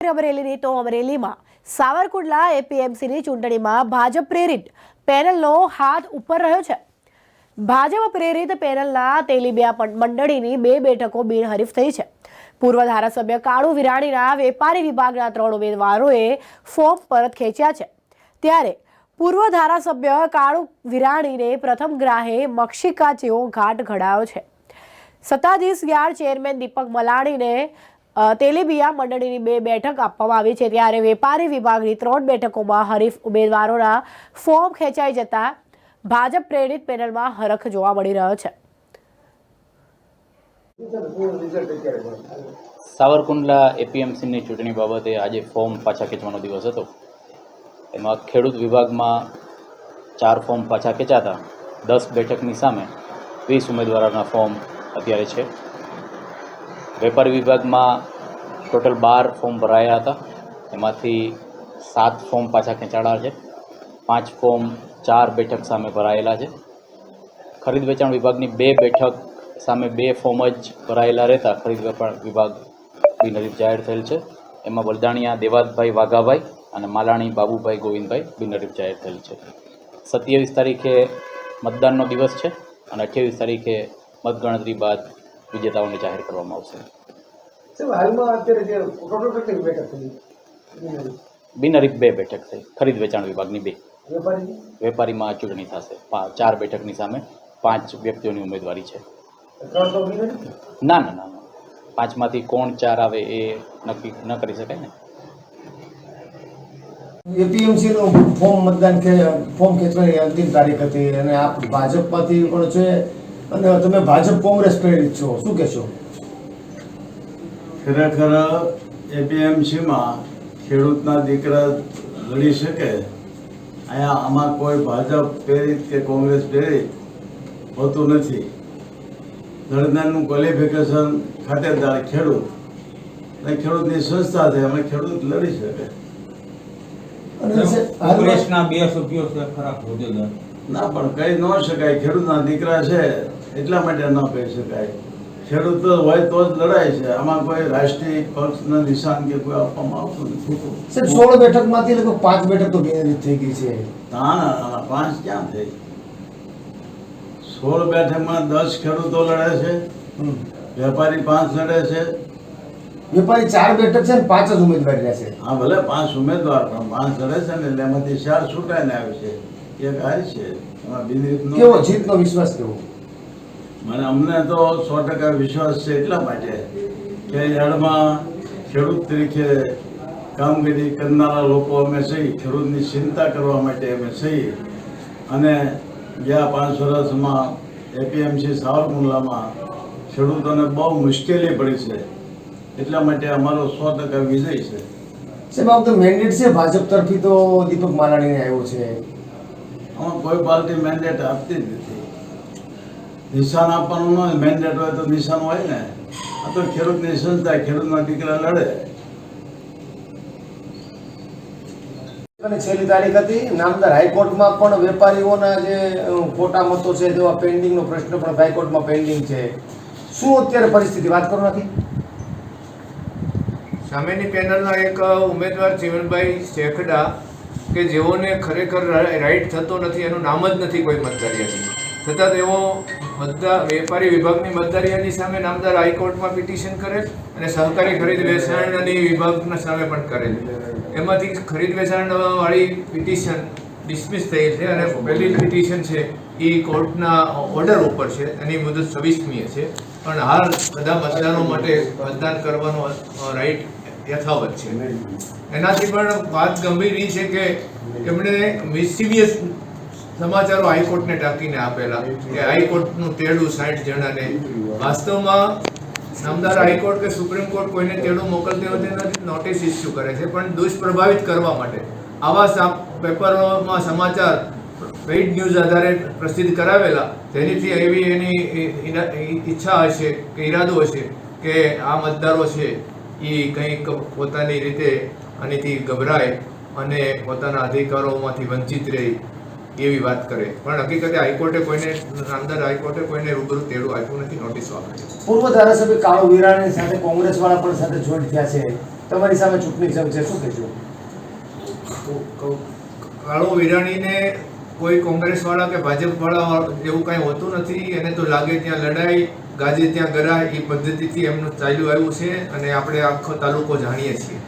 અમરેલીની તો અમરેલીમાં સાવરકુંડલા એપીએમસીની ચૂંટણીમાં ભાજપ પ્રેરિત પેનલનો હાથ ઉપર રહ્યો છે ભાજપ પ્રેરિત પેનલના તેલીબિયા મંડળીની બે બેઠકો બિનહરીફ થઈ છે પૂર્વ ધારાસભ્ય કાળુ વિરાણીના વેપારી વિભાગના ત્રણ ઉમેદવારોએ ફોર્મ પરત ખેંચ્યા છે ત્યારે પૂર્વ ધારાસભ્ય કાળુ વિરાણીને પ્રથમ ગ્રાહે મક્ષિકા જેવો ઘાટ ઘડાયો છે સત્તાધીશ ગ્યાર ચેરમેન દીપક મલાણીને તેલીબિયા મંડળીની બે બેઠક આપવામાં આવી છે. ત્યારે વેપારી વિભાગની ત્રણ બેઠકોમાં હરીફ ઉમેદવારોના ફોર્મ ખેંચાઈ જતા ભાજપ પ્રેરિત પેનલમાં હરખ જોવા મળી રહ્યો છે. સાવરકુંડલા એપીએમસીની ચૂંટણી બાબતે આજે ફોર્મ પાછા ખેંચવાનો દિવસ હતો. એમાં ખેડૂત વિભાગમાં ચાર ફોર્મ પાછા ખેંચાતા દસ બેઠકની સામે વીસ ઉમેદવારોના ફોર્મ અત્યારે છે. વેપારી વિભાગમાં ટોટલ બાર ફોર્મ ભરાયા હતા. એમાંથી સાત ફોર્મ પાછા ખેંચાડા છે. પાંચ ફોર્મ ચાર બેઠક સામે ભરાયેલા છે. ખરીદ વેચાણ વિભાગની બે બેઠક સામે બે ફોર્મ જ ભરાયેલા રહેતા ખરીદ વેપાર વિભાગ બિનહરીફ જાહેર થયેલ છે. એમાં બલદાણિયા દેવાતભાઈ વાઘાભાઈ અને માલાણી બાબુભાઈ ગોવિંદભાઈ બિનહરીફ જાહેર થયેલ છે. સત્યાવીસ તારીખે મતદાનનો દિવસ છે અને અઠ્યાવીસ તારીખે મતગણતરી બાદ વિજેતાઓને જાહેર કરવામાં આવશે. હાલમાં અત્યારે બેઠક થઈ? બિનહરીફ બે બેઠક થઈ. ખરીદ વેચાણ વિભાગની બે. વેપારીમાં ચૂંટણી થશે. ચાર બેઠકની સામે પાંચ વ્યક્તિઓની ઉમેદવારી છે? ના ના ના. પાંચમાંથી કોણ ચાર આવે એ નક્કી ન કરી શકાય ને. એપીએમસી નું ફોર્મ મતદાન કે ફોર્મ ખેંચવાની અંતિમ તારીખ હતી અને આપ ભાજપમાંથી પણ છે અને તમે ભાજપ કોંગ્રેસ પ્રેરિત છો. શું કહેશો? ખરેખર એપીએમસીમાં ખેડૂતના દીકરા લડી શકે અહીંયા આમાં કોઈ ભાજપ પ્રેરિત કે કોંગ્રેસ પ્રેરિત હોતું નથી. દળદાનનું ક્વોલિફિકેશન ખાતેદાર ખેડૂત અને ખેડૂતની સંસ્થા છે અમે ખેડૂત લડી શકે. કોંગ્રેસના બે સભ્યો છે ખરા હોદ્દેદાર. ના પણ કહી ન શકાય ખેડૂતના દીકરા છે એટલા માટે ન કહી શકાય. ખેડૂત હોય તો જ લડાય છે. આમાં કોઈ રાષ્ટ્રીય પક્ષના નિશાન કે કોઈ આપવામાં આવતું નથી. સાહેબ સોળ બેઠકમાંથી લગભગ પાંચ બેઠક તો ગેરરીત થઈ ગઈ છે. ના પાંચ ક્યાં થઈ? સોળ બેઠકમાં દસ ખેડૂતો લડે છે. વેપારી પાંચ લડે છે. વેપારી ચાર બેઠક છે ને પાંચ જ ઉમેદવારી રહેશે હા ભલે પાંચ ઉમેદવાર પણ પાંચ લડે છે ને એટલે એમાંથી ચાર છૂટાઈને આવે છે. એક હારી છે. એમાં બિનરીતનો કેવો જીતનો વિશ્વાસ કેવો? મને અમને તો સો ટકા વિશ્વાસ છે એટલા માટે કે યાર્ડમાં ખેડૂત તરીકે કામગીરી કરનારા લોકો અમે સહી ખેડૂતની ચિંતા કરવા માટે અમે છીએ અને ગયા પાંચ વર્ષમાં એપીએમસી સાવરકુંડલામાં ખેડૂતોને બહુ મુશ્કેલી પડી છે. એટલા માટે અમારો સો ટકા વિજય છે. સાહેબ આ વખતે મેન્ડેટ છે ભાજપ તરફથી તો દીપક માલાણીને આવ્યો છે. આમાં કોઈ પાર્ટી મેન્ડેટ આપતી જ નથી. નિશાન આપવાનું ન હોય મેન્ડેટ હોય તો નિશાન હોય ને. આ તો ખેડૂતની સંસ્થા ખેડૂતના દીકરા લડે. અને છેલ્લી તારીખ હતી નામદાર હાઈકોર્ટમાં પણ વેપારીઓના જે ખોટા મતો છે તેવા પેન્ડિંગનો પ્રશ્ન પણ હાઈકોર્ટમાં પેન્ડિંગ છે. શું અત્યારે પરિસ્થિતિ? વાત કરો નથી સામેની પેનલના એક ઉમેદવાર જીવનભાઈ શેખડા કે જેઓને ખરેખર રાઈટ થતો નથી એનું નામ જ નથી કોઈ મતદારિયાની છતાં તેઓ મતદાર વેપારી વિભાગની મતદારીયાની સામે નામદાર હાઈકોર્ટમાં પિટિશન કરે અને સહકારી ખરીદ વેચાણની વિભાગના સામે પણ કરે એમાંથી ખરીદ વેચાણ વાળી પિટિશન ડિસમિસ થઈ છે અને પહેલી પિટિશન છે એ કોર્ટના ઓર્ડર ઉપર છે એની મુદત છવ્વીસમીએ છે. પણ હાલ બધા મતદારો માટે મતદાન કરવાનો રાઈટ યથાવત છે. એનાથી પણ વાત ગંભીર એ છે કે એમણે મિસિવિયસ સમાચારો હાઈકોર્ટને ટાંકીને આપેલા કે હાઈકોર્ટનું તેડું સાઠ જણાને. વાસ્તવમાં નામદાર હાઈકોર્ટ કે સુપ્રીમ કોર્ટ કોઈને તેડું મોકલતી નથી નોટિસ ઇસ્યુ કરે છે, પણ દુષ્પ્રભાવિત કરવા માટે. આવા પેપરોમાં સમાચાર, પેઇડ ન્યૂઝ આધારે પ્રસિદ્ધ કરાવેલા તેનીથી એવી એની ઈચ્છા હશે કે ઈરાદો હશે કે આ મતદારો છે એ કંઈક પોતાની રીતે આનીથી ગભરાય અને પોતાના અધિકારોમાંથી વંચિત રહે. એવી વાત કરે. પણ હકીકતે હાઈકોર્ટે કોઈને અંદર હાઈકોર્ટે કોઈને રૂબરૂ તેડું આપ્યું નથી નોટિસ આપી. પૂર્વ ધારાસભ્ય કાળુ વિરાણી સાથે કોંગ્રેસ વાળા પણ સાથે જોઈન્ટ થયા છે. તમારી સામે ચૂંટણી જંગ છે શું કહેજો? કાળુ વિરાણીને કોઈ કોંગ્રેસ વાળા કે ભાજપ વાળા એવું કાંઈ હોતું નથી. એને તો લાગે ત્યાં લડાઈ ગાજે ત્યાં ગરાય એ પદ્ધતિથી એમનું ચાલ્યું આવ્યું છે અને આપણે આખો તાલુકો જાણીએ છીએ.